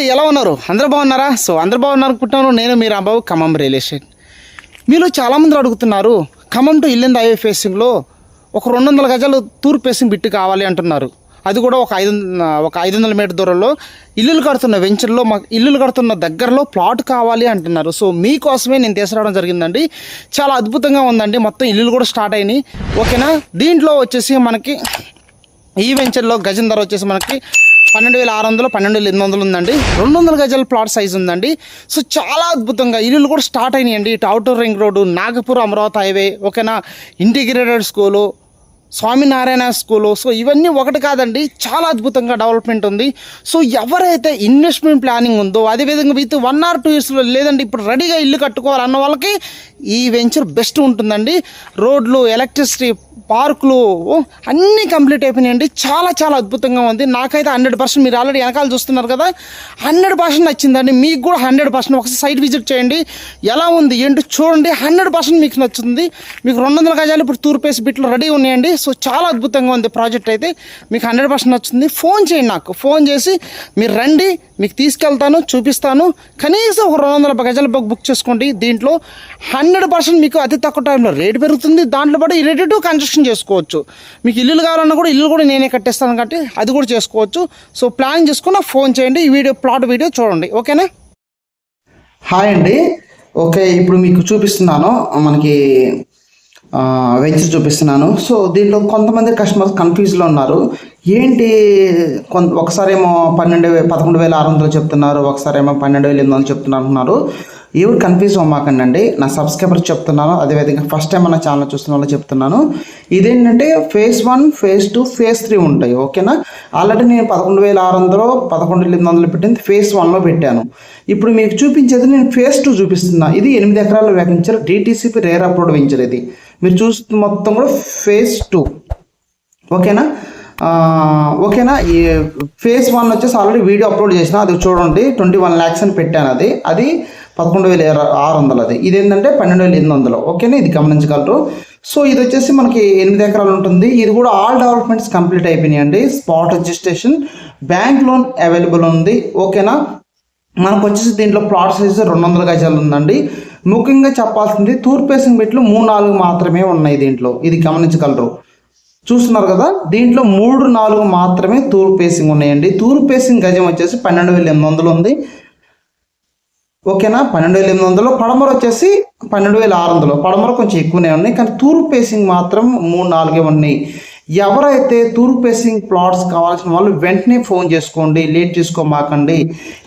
అండి ఎలా ఉన్నారు? అందరూ బాగున్నారా? సో అందరు బాగున్నారు అనుకుంటున్నాను నేను మీ రాంబాబు ఖమ్మం రియల్ ఎస్టేట్. మీలో చాలామంది అడుగుతున్నారు ఖమ్మం టు ఇల్లింద హైవే ఫేసింగ్లో ఒక రెండు వందల గజాలు తూర్పు ఫేసింగ్ బిట్టు కావాలి అంటున్నారు. అది కూడా ఒక ఐదు ఒక ఐదు వందల మీటర్ దూరంలో ఇల్లులు కడుతున్న వెంచర్లో మా ఇల్లులు కడుతున్న దగ్గరలో ప్లాట్ కావాలి అంటున్నారు. సో మీకోసమే నేను తీసుకురావడం జరిగిందండి. చాలా అద్భుతంగా ఉందండి. మొత్తం ఇల్లులు కూడా స్టార్ట్ అయినాయి. ఓకేనా? దీంట్లో వచ్చేసి మనకి ఈ వెంచర్లో గజం ధర వచ్చేసి మనకి పన్నెండు వేల ఆరు వందలు పన్నెండు వేల ఎనిమిది వందలు ఉందండి. రెండు వందల గజాల ప్లాట్ సైజ్ ఉందండి. సో చాలా అద్భుతంగా ఇల్లులు కూడా స్టార్ట్ అయినాయండి. ఇటు outer ring road Nagpur Amaravati highway ఓకేనా? Integrated school Swaminarayan school. So ఇవన్నీ ఒకటి కాదండి చాలా అద్భుతంగా డెవలప్మెంట్ ఉంది. సో ఎవరైతే ఇన్వెస్ట్మెంట్ ప్లానింగ్ ఉందో అదేవిధంగా విత్ వన్ ఆర్ టూ ఇయర్స్లో లేదండి ఇప్పుడు రెడీగా ఇల్లు కట్టుకోవాలన్న వాళ్ళకి ఈ వెంచర్ బెస్ట్ ఉంటుందండి. రోడ్లు ఎలక్ట్రిసిటీ పార్కులు అన్నీ కంప్లీట్ అయిపోయినాయండి. చాలా చాలా అద్భుతంగా ఉంది. నాకైతే హండ్రెడ్ పర్సెంట్ మీరు ఆల్రెడీ వెనకాల చూస్తున్నారు కదా హండ్రెడ్ పర్సెంట్ నచ్చిందండి. మీకు కూడా హండ్రెడ్ పర్సెంట్ ఒకసారి సైట్ విజిట్ చేయండి. ఎలా ఉంది ఏంటి చూడండి హండ్రెడ్ పర్సెంట్ మీకు నచ్చుతుంది. మీకు రెండు వందల గజాలు ఇప్పుడు తూర్పేసి బిట్లు రెడీ ఉన్నాయండి. సో చాలా అద్భుతంగా ఉంది ప్రాజెక్ట్ అయితే. మీకు హండ్రెడ్ పర్సెంట్ వచ్చింది ఫోన్ చేయండి నాకు. ఫోన్ చేసి మీరు రండి మీకు తీసుకెళ్తాను చూపిస్తాను. కనీసం ఒక రెండు వందల గజల బుక్ బుక్ చేసుకోండి. దీంట్లో హండ్రెడ్ పర్సెంట్ మీకు అతి తక్కువ టైంలో రేటు పెరుగుతుంది. దాంట్లో పాటు రెడీ టు కన్స్ట్రక్షన్ చేసుకోవచ్చు. మీకు ఇల్లులు కావాలన్నా కూడా ఇల్లు కూడా నేనే కట్టేస్తాను కాబట్టి అది కూడా చేసుకోవచ్చు. సో ప్లాన్ చేసుకున్న ఫోన్ చేయండి. ఈ వీడియో ప్లాట్ వీడియో చూడండి. ఓకేనా? హాయ్ అండి. ఓకే ఇప్పుడు మీకు చూపిస్తున్నాను. మనకి వెంచర్ చూపిస్తున్నాను. సో దీంట్లో కొంతమంది కస్టమర్స్ కన్ఫ్యూజ్లో ఉన్నారు. ఏంటి కొంత ఒకసారేమో పన్నెండు వే పదకొండు వేల ఆరు వందలు చెప్తున్నారు ఒకసారేమో పన్నెండు వేల ఎనిమిది వందలు చెప్తున్నారు అంటున్నారు. ఎవరు కన్ఫ్యూజ్ అవ్వమాకండి నా సబ్స్క్రైబర్ చెప్తున్నాను. అదేవిధంగా ఫస్ట్ టైం మన ఛానల్ చూస్తున్న వాళ్ళు చెప్తున్నాను. ఇదేంటంటే phase one phase two phase three ఉంటాయి. ఓకేనా ఆల్రెడీ నేను పదకొండు వేల ఆరు వందలు పదకొండు ఎనిమిది వందలు పెట్టింది ఫేజ్ వన్లో పెట్టాను. ఇప్పుడు మీకు చూపించేది నేను ఫేజ్ టూ చూపిస్తున్నా. ఇది ఎనిమిది ఎకరాలు వేగించారు డీటీసీపీ రేర్ అప్లోడ్ వెంచర్ ఇది. మీరు చూస్తుంది మొత్తం కూడా ఫేజ్ టూ ఓకేనా? ఓకేనా? ఈ ఫేజ్ వన్ వచ్చేసి ఆల్రెడీ వీడియో అప్లోడ్ చేసిన అది చూడండి ట్వంటీ వన్ ల్యాక్స్ అని పెట్టాను అది. అది పదకొండు వేల ఆరు వందలు అది. ఇది ఏంటంటే పన్నెండు వేల ఎనిమిది వందలు. ఓకేనా? ఇది గమనించగలరు. సో ఇది వచ్చేసి మనకి ఎనిమిది ఎకరాలు ఉంటుంది. ఇది కూడా ఆల్ డెవలప్మెంట్స్ కంప్లీట్ అయిపోయినాయండి spot registration bank loan available ఉంది. ఓకేనా? మనకు వచ్చేసి దీంట్లో ప్లాట్ సైజ్ రెండు వందల గజాలు ఉందండి. ముఖ్యంగా చెప్పాల్సింది తూర్పేసింగ్ బిట్లు మూడు నాలుగు మాత్రమే ఉన్నాయి దీంట్లో. ఇది గమనించగలరు. చూస్తున్నారు కదా దీంట్లో మూడు నాలుగు మాత్రమే తూర్పేసింగ్ ఉన్నాయండి. తూర్పేసింగ్ గజం వచ్చేసి పన్నెండు వేల ఎనిమిది వందలు ఉంది. ఓకేనా? పన్నెండు వేల ఎనిమిది వందలు. పడమర వచ్చేసి పన్నెండు వేల ఆరు వందలు. పడమర కొంచెం ఎక్కువనే ఉన్నాయి కానీ తూర్పు పేసింగ్ మాత్రం మూడు నాలుగే ఉన్నాయి. ఎవరైతే తూర్పు ఫేసింగ్ ప్లాట్స్ కావాల్సిన వాళ్ళు వెంటనే ఫోన్ చేసుకోండి లేట్ చేసుకోమాకండి.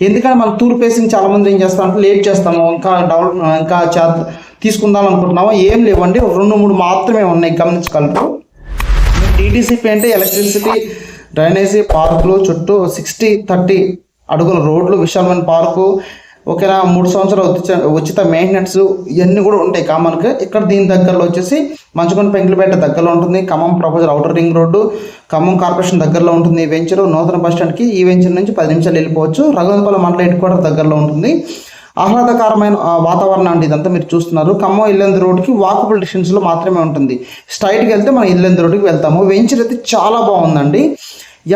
ఎందుకంటే మనం తూర్పు ఫేసింగ్ చాలామంది ఏం చేస్తామంటే లేట్ చేస్తాము ఇంకా డెవలప్ ఇంకా చే తీసుకుందాం అనుకుంటున్నాము? ఏం లేవండి. రెండు మూడు మాత్రమే ఉన్నాయి. గమనించగలరు. టీటీసీపీ అంటే ఎలక్ట్రిసిటీ డ్రైనేజీ పార్కులు చుట్టూ సిక్స్టీ థర్టీ అడుగుల రోడ్లు విశాలమైన పార్కు ఓకేనా మూడు సంవత్సరాలు ఉచిత ఉచిత మెయింటెనెన్స్ ఇవన్నీ కూడా ఉంటాయి కామన్గా ఇక్కడ దీని దగ్గరలో వచ్చేసి మంచుకొని పెంకులపేట దగ్గరలో ఉంటుంది Khammam proposal outer ring road Khammam corporation దగ్గరలో ఉంటుంది ఈ వెంచర్ నూతన బస్ స్టాండ్కి ఈ వెంచర్ నుంచి పది నిమిషాలు వెళ్ళిపోవచ్చు. రఘువంతపాల మండల హెడ్ క్వార్టర్ దగ్గరలో ఉంటుంది. ఆహ్లాదకరమైన వాతావరణం అంటే ఇదంతా మీరు చూస్తున్నారు. ఖమ్మం ఇల్లెందు రోడ్కి వాకబుల్ డిస్టెన్స్లో మాత్రమే ఉంటుంది. స్ట్రైట్కి వెళ్తే మనం ఇల్లెందు రోడ్కి వెళ్తాము. వెంచర్ అయితే చాలా బాగుందండి.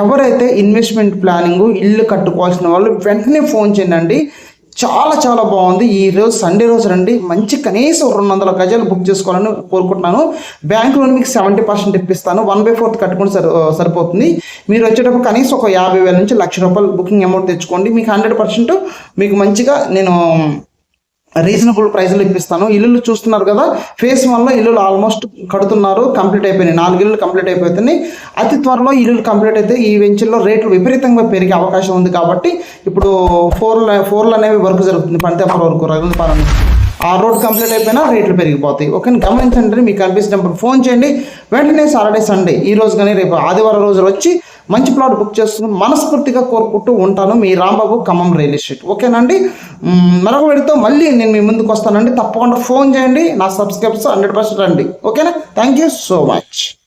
ఎవరైతే ఇన్వెస్ట్మెంట్ ప్లానింగ్ ఇల్లు కట్టుకోవాల్సిన వాళ్ళు వెంటనే ఫోన్ చేయండి చాలా చాలా బాగుంది. ఈ రోజు సండే రోజు రండి. మంచి కనీసం రెండు వందల గజాలు బుక్ చేసుకోవాలని కోరుకుంటున్నాను. బ్యాంక్ లోన్ మీకు సెవెంటీ పర్సెంట్ ఇప్పిస్తాను. వన్ బై ఫోర్త్ కట్టుకుంటే సరి సరిపోతుంది. మీరు వచ్చేటప్పుడు కనీసం ఒక యాభై వేల నుంచి లక్ష రూపాయలు బుకింగ్ అమౌంట్ తెచ్చుకోండి. మీకు హండ్రెడ్ పర్సెంట్ మీకు మంచిగా నేను రీజనబుల్ ప్రైస్లో ఇప్పిస్తాను. ఇల్లులు చూస్తున్నారు కదా ఫేస్ వన్లో ఇల్లులు ఆల్మోస్ట్ కడుతున్నారు కంప్లీట్ అయిపోయినాయి. నాలుగు ఇల్లులు కంప్లీట్ అయిపోతున్నాయి. అతి త్వరలో ఇల్లులు కంప్లీట్ అయితే ఈ వెంచర్లో రేట్లు విపరీతంగా పెరిగే అవకాశం ఉంది కాబట్టి ఇప్పుడు ఫోర్ ఫోర్లు అనేవి వర్క్ జరుగుతుంది పంతేపర వరకు రఘుపాలెం ఆ రోడ్ కంప్లీట్ అయిపోయినా రేట్లు పెరిగిపోతాయి. ఓకే గమనించండి మీకు కనిపించినప్పుడు ఫోన్ చేయండి. వెంటనే సాటర్డే సండే ఈ రోజు కానీ రేపు ఆదివారం రోజు వచ్చి మంచి ప్లాట్ బుక్ చేసుకుని మనస్ఫూర్తిగా కోరుకుంటూ ఉంటాను మీ రాంబాబు ఖమ్మం రియల్ ఎస్టేట్. ఓకేనండి? మరొక వీడితో మళ్ళీ నేను మీ ముందుకు వస్తానండి. తప్పకుండా ఫోన్ చేయండి. నా సబ్స్క్రైబ్స్ హండ్రెడ్ పర్సెంట్ రండి. ఓకేనా? Thank you so much.